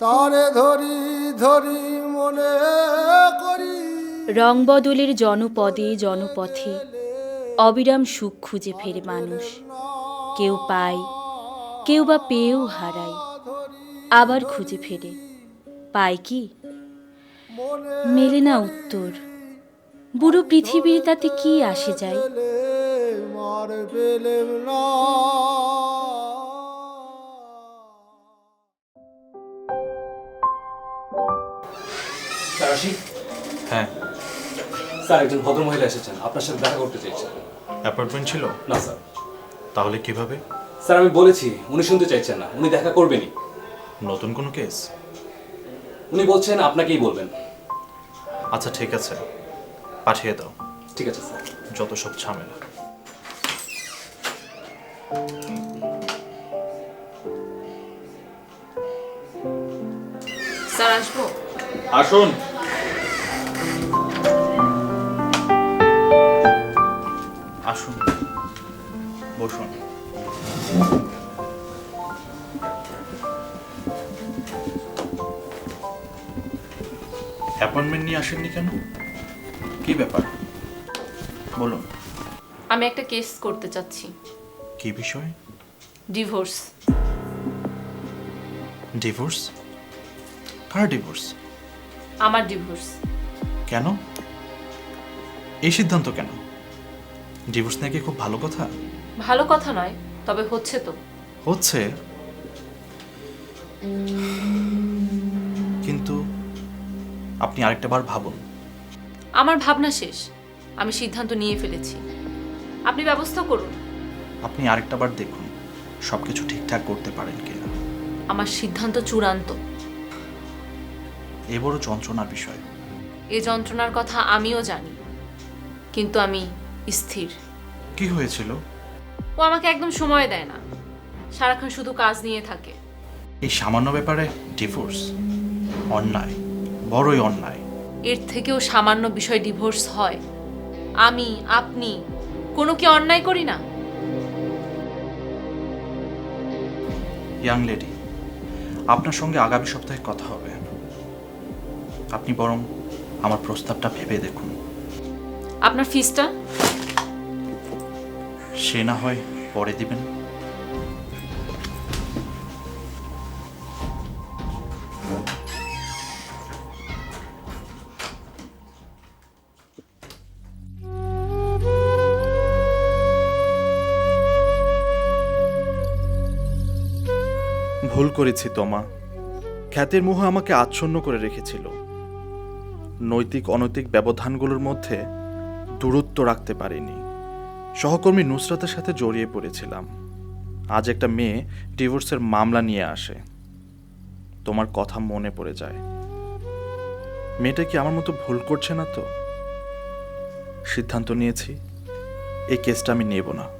তারে ধরি ধরি মনে করি। রং বদলের জনপদে জনপথে অবিরাম সুখ খুঁজে ফেরে মানুষ। কেউ পায় কেউ বা পেয়েও হারায় আবার খুঁজে ফেরে। পায় কি? মেলে না উত্তর। বুড়ো পৃথিবীর তাতে কি আসে যায়? মার পেলেম না। হ্যাঁ। স্যার একজন ভদ্রমহিলা এসেছেন। আপনার সাথে দেখা করতে চাইছেন অ্যাপয়েন্টমেন্ট ছিল? না স্যার। তাহলে কীভাবে? স্যার আমি বলেছি উনি শুনতে চাইছেন না। উনি দেখা করবেনই। নতুন কোনো কেস? উনি বলছেন আপনাকেই বলবেন। আচ্ছা ঠিক আছে। পাঠিয়ে দাও। ঠিক আছে স্যার। যত সব ঝামেলা। স্যার আসব? আসুন। আসুন। বসুন। অ্যাপয়েন্টমেন্ট নিয়ে আসেননি কেন? কি ব্যাপার? বলুন। আমি একটা কেস করতে চাচ্ছি। কি বিষয়? ডিভোর্স। ডিভোর্স? কার ডিভোর্স? আমার ডিভোর্স। কেন? এই সিদ্ধান্ত কেন? ডিভোর্স নাকি খুব ভালো কথা? ভালো কথা নয় তবে হচ্ছে তো। হচ্ছে? কিন্তু আপনি আরেকটা বার ভাবুন। আমার ভাবনা শেষ। আমি সিদ্ধান্ত নিয়ে ফেলেছি। আপনি ব্যবস্থা করুন। আপনি আরেকটা বার দেখুন সব কিছু ঠিকঠাক করতে পারেন কিনা। আমার সিদ্ধান্ত চূড়ান্ত। এ বড় যন্ত্রণার বিষয়। এ যন্ত্রণার কথা আমিও জানি কিন্তু আমি স্থির। কি হয়েছিল? ও আমাকে একদম সময় দেয় না। সারাক্ষণ শুধু কাজ নিয়ে থাকে। এই সামান্য ব্যাপারে ডিভোর্স? অন্যায় বড়ই অন্যায়। এর থেকেও সামান্য বিষয় ডিভোর্স হয়। আমি আপনি কোনো কি অন্যায় করি না? ইয়াং লেডি আপনার সঙ্গে আগামী সপ্তাহে কথা হবে। আপনি বরং আমার প্রস্তাবটা ভেবে দেখুন। আপনার ফিসটা সে না হয় পরে দিবেন। ভুল করেছি তোমা। খ্যাতের মোহ আমাকে আচ্ছন্ন করে রেখেছিল। নৈতিক অনৈতিক ব্যবধানগুলোর মধ্যে দূরত্ব রাখতে পারিনি। সহকর্মী নুসরাতের সাথে জড়িয়ে পড়েছিলাম। আজ একটা মেয়ে ডিভোর্সের মামলা নিয়ে আসে। তোমার কথা মনে পড়ে যায়। মেয়েটা কি আমার মতো ভুল করছে না তো? সিদ্ধান্ত নিয়েছি, এই কেসটা আমি নেব না।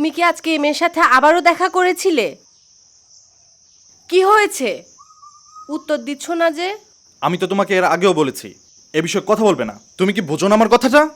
তুমি কি আজকে এই মেয়ের সাথে আবারও দেখা করেছিলে? কি হয়েছে? উত্তর দিচ্ছ না যে? আমি তো তোমাকে এর আগেও বলেছি। এ বিষয়ে কথা বলবে না। তুমি কি বোঝো না আমার কথাটা?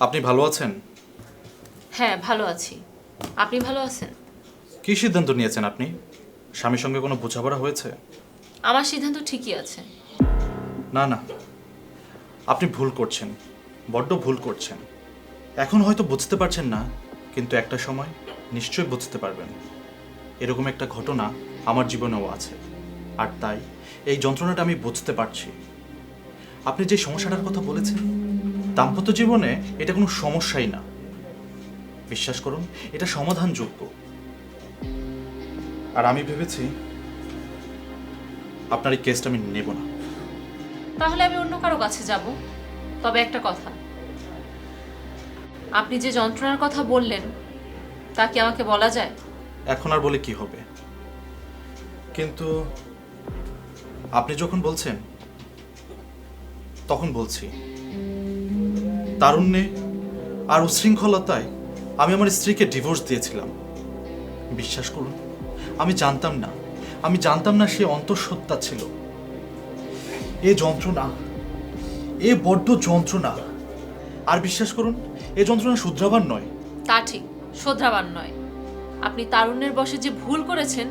আপনি ভালো আছেন? হ্যাঁ ভালো আছি। আপনি ভালো আছেন? কী সিদ্ধান্ত নিয়েছেন আপনি? স্বামীর সঙ্গে কোনো বোঝাপড়া হয়েছে? আমার সিদ্ধান্ত ঠিকই আছে। না না। আপনি ভুল করছেন। বড্ড ভুল করছেন। এখন হয়তো বুঝতে পারছেন না কিন্তু একটা সময় নিশ্চয়ই বুঝতে পারবেন। এরকম একটা ঘটনা আমার জীবনেও আছে। আর তাই এই যন্ত্রণাটা আমি বুঝতে পারছি। আপনি যে সমস্যাটার কথা বলেছেন দাম্পত্য জীবনে এটা কোনো সমস্যাই না। বিশ্বাস করুন এটা সমাধানযোগ্য। আর আমি ভেবেছি আপনার এই কেসটা আমি নেব না। তাহলে আমি অন্য কারও কাছে যাব। তবে একটা কথা। আপনি যে যন্ত্রণার কথা বললেন তা কি আমাকে বলা যায়? এখন আর বলে কি হবে? কিন্তু আপনি যখন বলছেন তখন বলছি। তারুণ্যে আর উশৃঙ্খলতায় আমি আমার স্ত্রীকে ডিভোর্স দিয়েছিলাম। বিশ্বাস করুন, আমি জানতাম না, আমি জানতাম না সে অন্তঃসত্ত্বা ছিল। এ যন্ত্রণা, এ বড্ড যন্ত্রণা। আর বিশ্বাস করুন, এ যন্ত্রণা শুধরাবার নয়। তা ঠিক, শোধরাবার নয়। আপনি তারুণ্যের বসে যে ভুল করেছেন,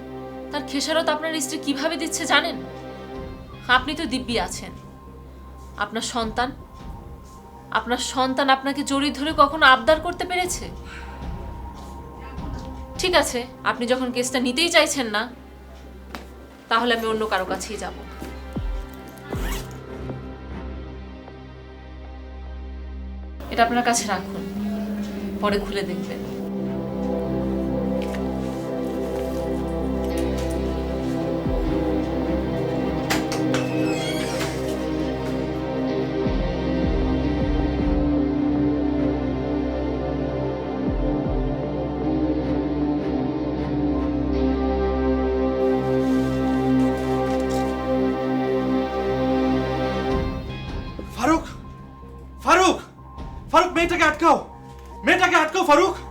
তার খেসারত আপনার স্ত্রী কীভাবে দিচ্ছে জানেন? আপনি তো দিব্যি আছেন। আপনার সন্তান আপনার সন্তান আপনাকে জড়িয়ে ধরে কখনো আবদার করতে পেরেছে? ঠিক আছে, আপনি যখন কেসটা নিতেই চাইছেন না, তাহলে আমি অন্য কারও কাছেই যাব। এটা আপনার কাছে রাখুন, পরে খুলে দেখবেন। Faruk!